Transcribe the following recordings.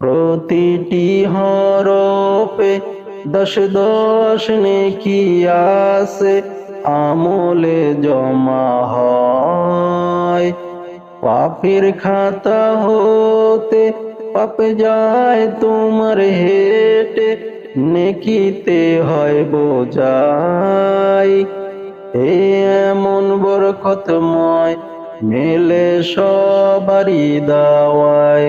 প্রতিটি হরফে দশ দশ নেকি আছে, আমলে জমা হয়। পাপের খাতা হতে পাপ যায়, তোমার হেটে নেকিতে হয় বোঝাই। এ এমন বরকতময় মেলে সবারই দাওয়ায়।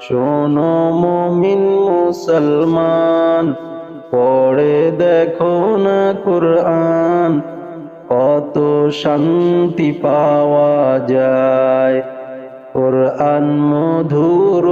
শোনো মমিন মুসলমান পড়ে দেখো না কুরআন কত শান্তি পাওয়া যায়। কুরআন মধুর